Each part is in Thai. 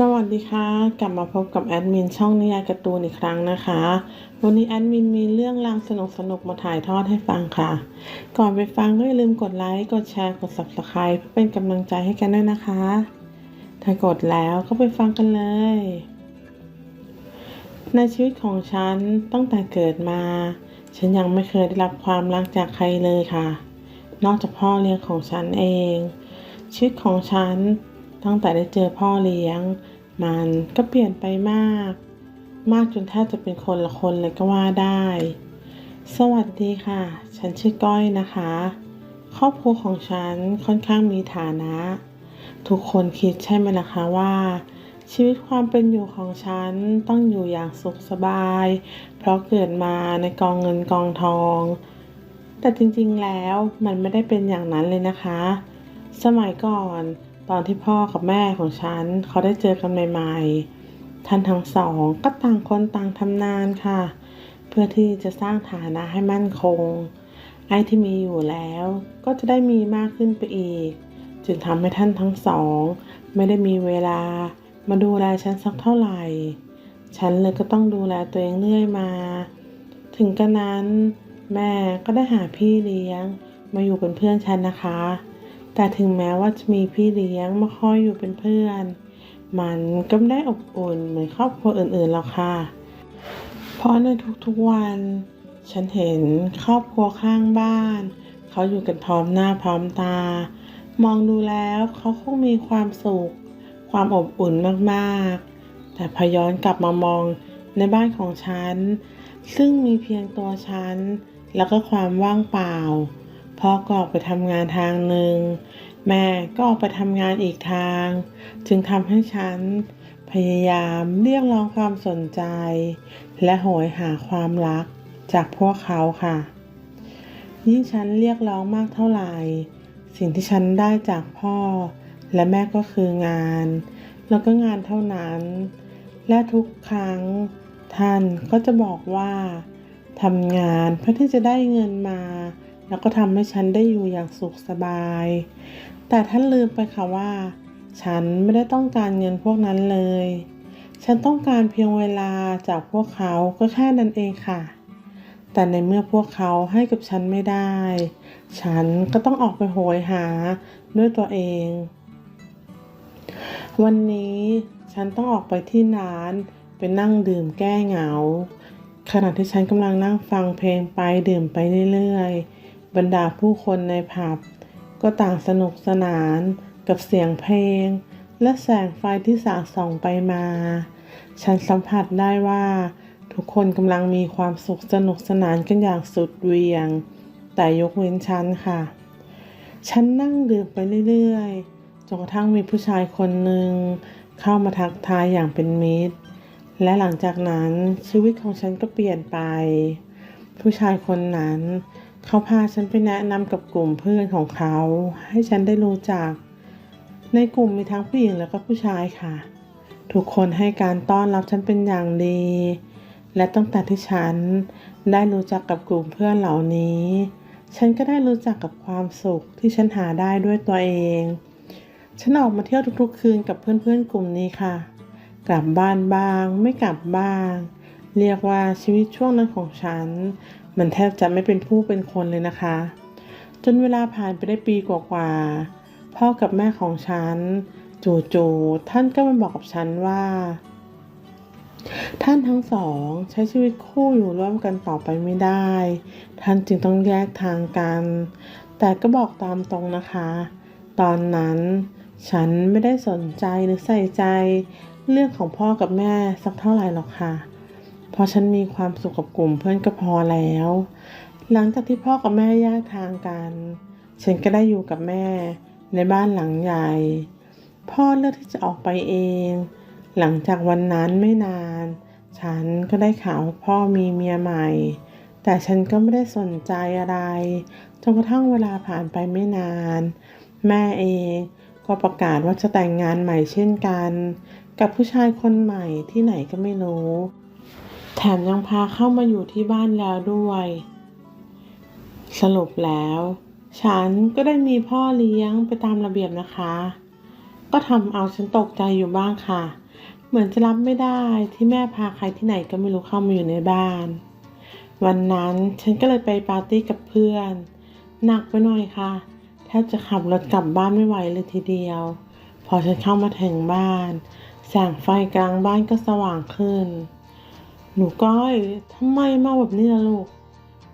สวัสดีค่ะ กลับมาพบกับแอดมินช่องนิยายการ์ตูนอีกครั้งนะคะ วันนี้แอดมินมีเรื่องราวสนุกๆมาถ่ายทอดให้ฟังค่ะ ก่อนไปฟังก็อย่าลืมกดไลค์กดแชร์กด Subscribe เพื่อเป็นกำลังใจให้กันด้วยนะคะ ถ้ากดแล้วก็ไปฟังกันเลย ในชีวิตของฉันตั้งแต่เกิดมา ฉันยังไม่เคยได้รับความรักจากใครเลยค่ะ นอกจากพ่อเลี้ยงของฉันเองชีวิตของฉัน ตั้งแต่ได้เจอพ่อเลี้ยง มันก็เปลี่ยนไปมาก มากจนแทบจะเป็นคนละคนเลยก็ว่าได้ สวัสดีค่ะ ฉันชื่อก้อยนะคะ ครอบครัวของฉันค่อนข้างมีฐานะ ทุกคนคิดใช่ไหมล่ะคะว่า ชีวิตความเป็นอยู่ของฉันต้องอยู่อย่างสุขสบาย เพราะเกิดมาในกองเงินกองทอง แต่จริงๆแล้วมันไม่ได้เป็นอย่างนั้นเลยนะคะ สมัยก่อน ตอนที่พ่อกับแม่ของฉันเขาได้เจอกันใหม่ๆ ท่านทั้งสองก็ต่างคนต่างทำงานค่ะ เพื่อที่จะสร้างฐานะให้มั่นคง ไอ้ที่มีอยู่แล้วก็จะได้มีมากขึ้นไปอีก จึงทำให้ท่านทั้งสอง ไม่ได้มีเวลามาดูแลฉันสักเท่าไหร่ ฉันเลยก็ต้องดูแลตัวเองเรื่อยมา ถึงกระนั้น แม่ก็ได้หาพี่เลี้ยง มาอยู่เป็นเพื่อนฉันนะคะ แต่ถึงแม้ว่าจะมีพี่เลี้ยงมาคอยอยู่เป็นเพื่อน มันก็ไม่ได้อบอุ่นเหมือนครอบครัวอื่นๆหรอกค่ะ เพราะในทุกๆวัน ฉันเห็นครอบครัวข้างบ้าน เขาอยู่กันพร้อมหน้าพร้อมตา มองดูแล้วเขาคงมีความสุข ความอบอุ่นมากๆ แต่พอย้อนกลับมามองในบ้านของฉัน ซึ่งมีเพียงตัวฉัน แล้วก็ความว่างเปล่า พ่อก็ออกไปทำงานทางหนึ่ง แม่ก็ออกไปทำงานอีกทาง จึงทำให้ฉัน พยายามเรียกร้องความสนใจ และโหยหาความรักจากพวกเขาค่ะ ยิ่งฉันเรียกร้องมากเท่าไหร่ สิ่งที่ฉันได้จากพ่อ และแม่ก็คืองาน แล้วก็งานเท่านั้น และทุกครั้ง ท่านก็จะบอกว่าทำงานเพื่อที่จะได้เงินมา แล้วก็ทำให้ฉันได้อยู่อย่างสุขสบาย แต่ท่านลืมไปค่ะว่า ฉันไม่ได้ต้องการเงินพวกนั้นเลย ฉันต้องการเพียงเวลาจากพวกเขาก็แค่นั้นเองค่ะ แต่ในเมื่อพวกเขาให้กับฉันไม่ได้ ฉันก็ต้องออกไปโหยหาด้วยตัวเอง วันนี้ฉันต้องออกไปที่ร้านไปนั่งดื่มแก้เหงาขณะที่ฉันกำลังนั่งฟังเพลงไปดื่มไปเรื่อยๆ บรรดาผู้คนในผับ ก็ต่างสนุกสนานกับเสียงเพลง และแสงไฟที่สาดส่องไปมา ฉันสัมผัสได้ว่า ทุกคนกำลังมีความสุขสนุกสนานกันอย่างสุดเวียง แต่ยกเว้นฉันค่ะ ฉันนั่งดื่มไปเรื่อยๆ จนกระทั่งมีผู้ชายคนหนึ่งเข้ามาทักทายอย่างเป็นมิตร และหลังจากนั้นชีวิตของฉันก็เปลี่ยนไป ผู้ชายคนนั้น เขาพาฉันไปแนะนำกับกลุ่มเพื่อนของเขา ให้ฉันได้รู้จัก ในกลุ่มมีทั้งผู้หญิงและก็ผู้ชายค่ะ ทุกคนให้การต้อนรับฉันเป็นอย่างดี และตั้งแต่ที่ฉันได้รู้จักกับกลุ่มเพื่อนเหล่านี้ ฉันก็ได้รู้จักกับความสุขที่ฉันหาได้ด้วยตัวเอง ฉันออกมาเที่ยวทุกๆ คืนกับเพื่อนๆกลุ่มนี้ค่ะ กลับบ้านบ้าง ไม่กลับบ้าง เรียกว่าชีวิตช่วงนั้นของฉัน มันแทบจะไม่เป็นผู้เป็นคนเลยนะคะ จนเวลาผ่านไปได้ปีกว่าๆพ่อกับแม่ของฉันจู่ๆท่านก็มาบอกกับฉันว่า ท่านทั้งสองใช้ชีวิตคู่อยู่ร่วมกันต่อไปไม่ได้ ท่านจึงต้องแยกทางกัน แต่ก็บอกตามตรงนะคะ ตอนนั้นฉันไม่ได้สนใจหรือใส่ใจเรื่องของพ่อกับแม่สักเท่าไหร่หรอกค่ะ เพราะฉันมีความสุขกับกลุ่มเพื่อนก็พอแล้ว หลังจากที่พ่อกับแม่แยกทางกัน ฉันก็ได้อยู่กับแม่ในบ้านหลังใหญ่ พ่อเลือกที่จะออกไปเอง หลังจากวันนั้นไม่นาน ฉันก็ได้ข่าวพ่อมีเมียใหม่ แต่ฉันก็ไม่ได้สนใจอะไรจนกระทั่งเวลาผ่านไปไม่นาน แม่เองก็ประกาศว่าจะแต่งงานใหม่เช่นกัน กับผู้ชายคนใหม่ที่ไหนก็ไม่รู้ แถมยังพาเข้ามาอยู่ที่บ้านแล้วด้วย สรุปแล้ว ฉันก็ได้มีพ่อเลี้ยงไปตามระเบียบนะคะ ก็ทำเอาฉันตกใจอยู่บ้างค่ะ เหมือนจะรับไม่ได้ที่แม่พาใครที่ไหนก็ไม่รู้เข้ามาอยู่ในบ้าน วันนั้นฉันก็เลยไปปาร์ตี้กับเพื่อน หนักไปหน่อยค่ะแทบจะขับรถกลับบ้านไม่ไหวเลยทีเดียว พอฉันเข้ามาถึงบ้าน แสงไฟกลางบ้านก็สว่างขึ้น หนูก้อยทำไมมาแบบนี้ล่ะลูก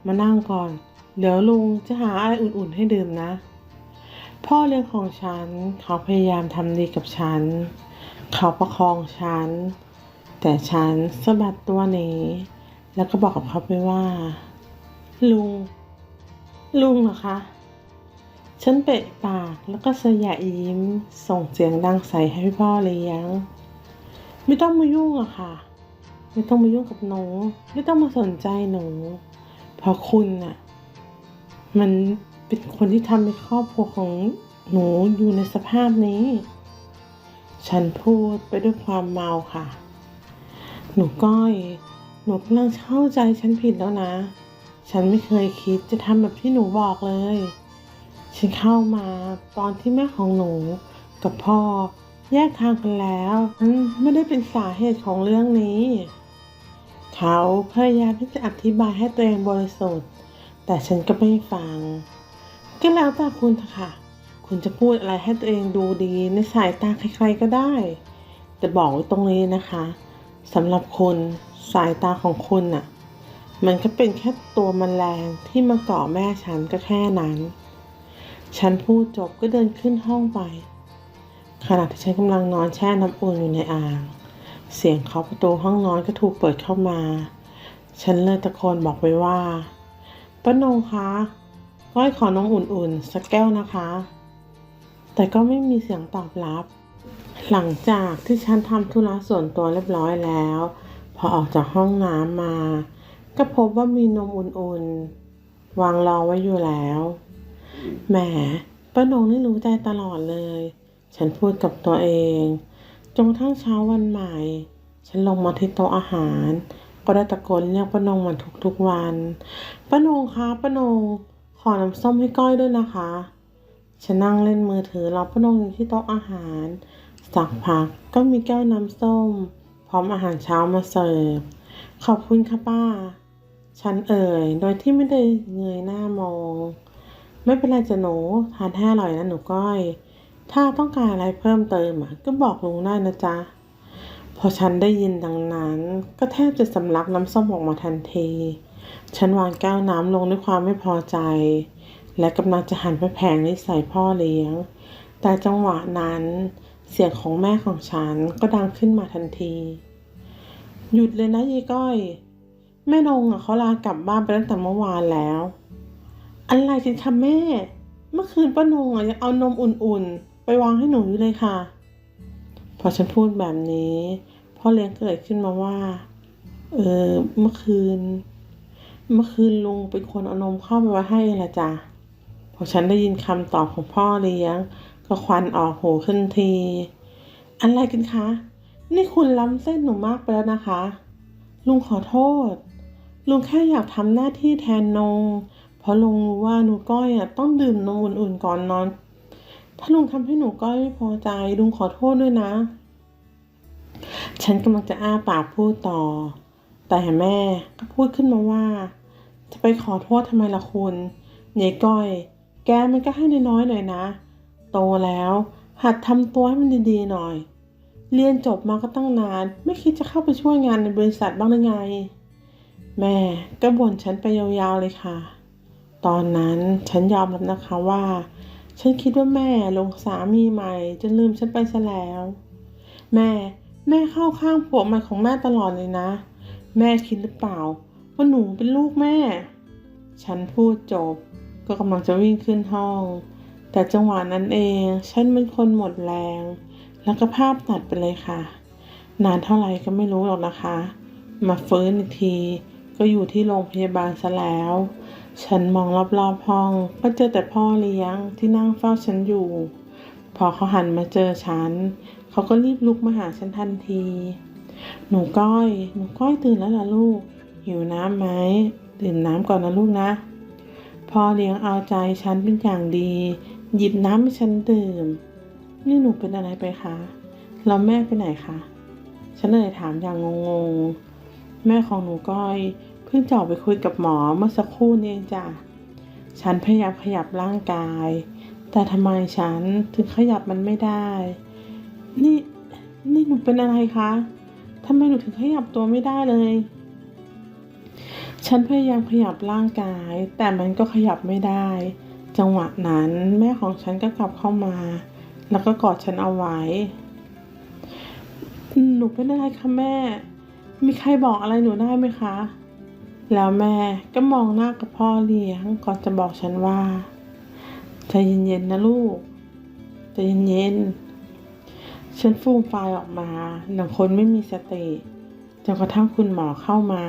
มานั่งก่อน เดี๋ยวลุงจะหาอะไรอุ่นๆให้ดื่มนะ พ่อเลี้ยงของฉัน เขาพยายามทำดีกับฉัน เขาประคองฉัน แต่ฉันสะบัดตัวหนีแล้วก็บอกกับเขาไปว่า ลุง ลุงเหรอคะ ฉันเปะปากแล้วก็สยะยิ้ม ส่งเสียงดังใส่ให้พี่พ่อเลี้ยง ไม่ต้องมายุ่งอะค่ะ ไม่ต้องมายุ่งกับหนู ไม่ต้องมาสนใจหนู เพราะคุณน่ะ มันเป็นคนที่ทำให้ครอบครัวของหนูอยู่ในสภาพนี้ ฉันพูดไปด้วยความเมาค่ะ หนูก้อย หนูกำลังเข้าใจฉันผิดแล้วนะ ฉันไม่เคยคิดจะทำแบบที่หนูบอกเลย ฉันเข้ามาตอนที่แม่ของหนูกับพ่อแยกทางกันแล้ว ไม่ได้เป็นสาเหตุของเรื่องนี้ เขาพยายามที่จะอธิบายให้ตัวเองบริสุทธิ์ แต่ฉันก็ไม่ฟัง ก็แล้วแต่คุณเถอะค่ะ คุณจะพูดอะไรให้ตัวเองดูดีในสายตาใครๆก็ได้ แต่บอกไว้ตรงนี้นะคะสำหรับคุณสายตาของคุณน่ะ มันก็เป็นแค่ตัวมแมลงที่มาเกาะแม่ฉันก็แค่นั้น ฉันพูดจบก็เดินขึ้นห้องไปขณะที่ฉันกำลังนอนแช่น้ำอุ่นอยู่ในอ่าง เสียงเคาะประตูห้องนอนก็ถูกเปิดเข้ามา ฉันเลยตะโกนบอกไปว่าป้านงคะก้อยขอน้องอุ่นๆ สักแก้วนะคะ แต่ก็ไม่มีเสียงตอบรับ หลังจากที่ฉันทำธุระส่วนตัวเรียบร้อยแล้ว พอออกจากห้องน้ำมา ก็พบว่ามีนมอุ่นๆ วางรอไว้อยู่แล้ว แหมป้านงนี่รู้ใจตลอดเลย ฉันพูดกับตัวเอง จนกระทั่งเช้าวันใหม่ ฉันลงมาที่โต๊ะอาหาร ก็ได้ตะโกนเรียกป้านงมือนทุกๆวันป้านงคะป้านงขอน้ำส้มให้ก้อยด้วยนะคะ ฉันนั่งเล่นมือถือรอป้านงอยู่ที่โต๊ะอาหาร สักพักก็มีแก้วน้ำส้ม พร้อมอาหารเช้ามาเสิร์ฟ ขอบคุณค่ะป้า ฉันเอ่ย โดยที่ไม่ได้เงยหน้ามอง ไม่เป็นไรจ้ะหนูทานให้อร่อยนะหนูก้อย ถ้าต้องการอะไรเพิ่มเติมอะก็บอกลุงได้นะจ๊ะ พอฉันได้ยินดังนั้น ก็แทบจะสำลักน้ำส้มออกมาทันที ฉันวางแก้วน้ำลงด้วยความไม่พอใจ และกำลังจะหันไปแผงนิสัยพ่อเลี้ยง แต่จังหวะนั้นเสียงของแม่ของฉันก็ดังขึ้นมาทันที หยุดเลยนะยีก้อย แม่นงอะเขาลากลับบ้านไปตั้งแต่เมื่อวานแล้ว อะไรกันคะแม่ เมื่อคืนป้านงอะยังเอานมอุ่นๆ ไปวางให้หนูอยู่เลยค่ะ พอฉันพูดแบบนี้พ่อเลี้ยงเกิดขึ้นมาว่า เออเมื่อคืน เมื่อคืนลุงเป็นคนเอานมเข้าไปไว้ให้ละจ้ะพอฉันได้ยินคำตอบของพ่อเลี้ยง ก็ควันออกหูขึ้นที อะไรกันคะ นี่คุณล้ำเส้นหนูมากไปแล้วนะคะ ลุงขอโทษ ลุงแค่อยากทำหน้าที่แทนนงเพราะลุงรู้ว่าหนูก้อยอะต้องดื่มนมอุ่นๆก่อนนอน ถ้าลุงทำให้หนูก้อยไม่พอใจลุงขอโทษด้วยนะ ฉันกำลังจะอ้าปากพูดต่อ แต่แม่ก็พูดขึ้นมาว่า จะไปขอโทษทำไมล่ะคุณยายก้อย แกมันก็ให้น้อยๆหน่อยนะ โตแล้ว หัดทำตัวให้มันดีๆหน่อย เรียนจบมาก็ตั้งนาน ไม่คิดจะเข้าไปช่วยงานในบริษัทบ้างหรือไง แม่ก็บ่นฉันไปยาวๆเลยค่ะ ตอนนั้นฉันยอมรับนะคะว่า ฉันคิดว่าแม่ลงสามีใหม่จนลืมฉันไปซะแล้ว แม่ แม่เข้าข้างผัวใหม่ของแม่ตลอดเลยนะ แม่คิดหรือเปล่า ว่าหนูเป็นลูกแม่ ฉันพูดจบ ก็กำลังจะวิ่งขึ้นห้อง แต่จังหวะนั้นเอง ฉันเป็นคนหมดแรง แล้วก็ภาพตัดไปเลยค่ะ นานเท่าไหร่ก็ไม่รู้หรอกนะคะ มาฟื้นอีกที ก็อยู่ที่โรงพยาบาลซะแล้ว ฉันมองรอบๆห้องก็เจอแต่พ่อเลี้ยงที่นั่งเฝ้าฉันอยู่ พอเขาหันมาเจอฉัน เขาก็รีบลุกมาหาฉันทันที หนูก้อย หนูก้อยตื่นแล้วล่ะลูก หิวน้ำไหมดื่มน้ำก่อนนะลูกนะ พ่อเลี้ยงเอาใจฉันเป็นอย่างดี หยิบน้ำให้ฉันดื่ม นี่หนูเป็นอะไรไปคะแล้วแม่ไปไหนคะ ฉันเลยถามอย่างงงๆ แม่ของหนูก้อย พิ่งจะออกไปคุยกับหมอเมื่อสักครู่นี้จ้ะ ฉันพยายามขยับร่างกาย แต่ทำไมฉันถึงขยับมันไม่ได้ นี่ นี่หนูเป็นอะไรคะทำไมหนูถึงขยับตัวไม่ได้เลย ฉันพยายามขยับร่างกาย แต่มันก็ขยับไม่ได้ จังหวะนั้นแม่ของฉันก็กลับเข้ามา แล้วก็กอดฉันเอาไว้ หนูเป็นอะไรคะแม่ มีใครบอกอะไรหนูได้ไหมคะ แล้วแม่ก็มองหน้ากับพ่อเลี้ยงก่อนจะบอกฉันว่าใจเย็นๆนะลูกใจเย็นๆฉันฟูมฟายออกมาหนังคนไม่มีสติจนกระทั่งคุณหมอเข้ามา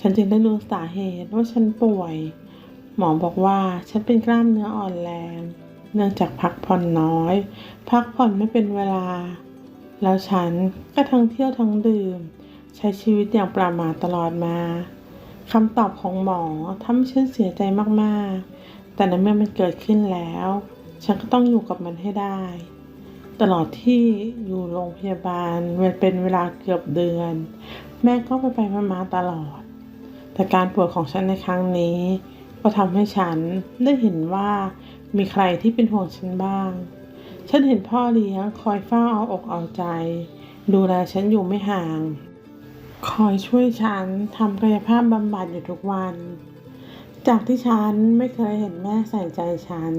ฉันจึงได้รู้สาเหตุว่าฉันป่วย หมอบอกว่าฉันเป็นกล้ามเนื้ออ่อนแรง เนื่องจากพักผ่อนน้อย พักผ่อนไม่เป็นเวลา แล้วฉันก็ทั้งเที่ยวทั้งดื่ม ใช้ชีวิตอย่างประมาทตลอดมา คำตอบของหมอทำให้ฉันเสียใจมาก ๆ แต่ในเมื่อมันเกิดขึ้นแล้ว ฉันก็ต้องอยู่กับมันให้ได้ ตลอดที่อยู่โรงพยาบาลมันเป็นเวลาเกือบเดือน แม่ก็ไปไปมาตลอด แต่การป่วยของฉันในครั้งนี้ ก็ทำให้ฉันได้เห็นว่ามีใครที่เป็นห่วงฉันบ้าง ฉันเห็นพ่อเลี้ยงคอยเฝ้าเอาอกเอาใจ ดูแลฉันอยู่ไม่ห่าง คอยช่วยฉันทำกายภาพบำบัดอยู่ทุกวัน จากที่ฉันไม่เคยเห็นแม่ใส่ใจฉัน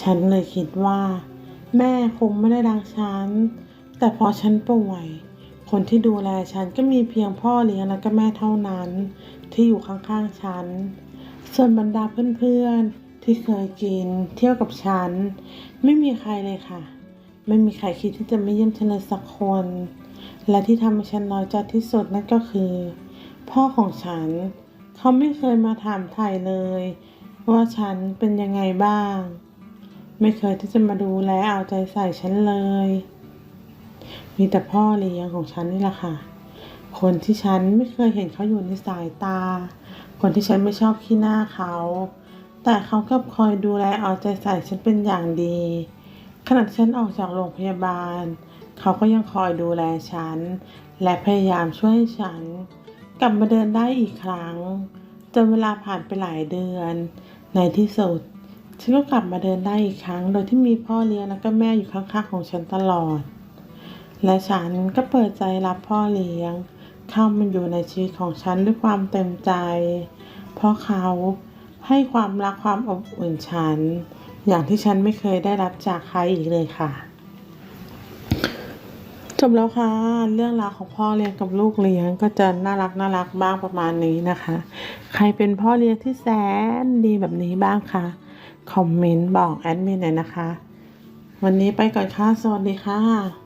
ฉันเลยคิดว่า แม่คงไม่ได้รักฉัน แต่พอฉันป่วย คนที่ดูแลฉันก็มีเพียงพ่อเลี้ยงและก็แม่เท่านั้น ที่อยู่ข้างๆฉัน ส่วนบรรดาเพื่อนๆที่เคยกิน เที่ยวกับฉัน ไม่มีใครเลยค่ะ ไม่มีใครคิดที่จะไม่เยี่ยมฉันเลยสักคน และที่ทำให้ฉันน้อยใจที่สุดนั่นก็คือ พ่อของฉัน เขาไม่เคยมาถามไถ่เลย ว่าฉันเป็นยังไงบ้าง ไม่เคยที่จะมาดูแลเอาใจใส่ฉันเลย มีแต่พ่อเลี้ยงของฉันนี่แหละค่ะ คนที่ฉันไม่เคยเห็นเขาอยู่ในสายตา คนที่ฉันไม่ชอบขี้หน้าเขา แต่เขากลับคอยดูแลเอาใจใส่ฉันเป็นอย่างดีขณะที่ฉันออกจากโรงพยาบาล เขาก็ยังคอยดูแลฉัน และพยายามช่วยฉัน กลับมาเดินได้อีกครั้ง จนเวลาผ่านไปหลายเดือน ในที่สุด ฉันก็กลับมาเดินได้อีกครั้ง โดยที่มีพ่อเลี้ยงและก็แม่อยู่ข้างๆของฉันตลอด และฉันก็เปิดใจรับพ่อเลี้ยง เข้ามาอยู่ในชีวิตของฉันด้วยความเต็มใจ เพราะเขาให้ความรักความอบอุ่นฉัน อย่างที่ฉันไม่เคยได้รับจากใครอีกเลยค่ะ จบแล้วค่ะ เรื่องราวของพ่อเลี้ยงกับลูกเลี้ยงก็จะน่ารักน่ารักบ้างประมาณนี้นะคะ ใครเป็นพ่อเลี้ยงที่แสนดีแบบนี้บ้างคะคอมเมนต์บอกแอดมินหน่อยนะคะ วันนี้ไปก่อนค่ะ สวัสดีค่ะ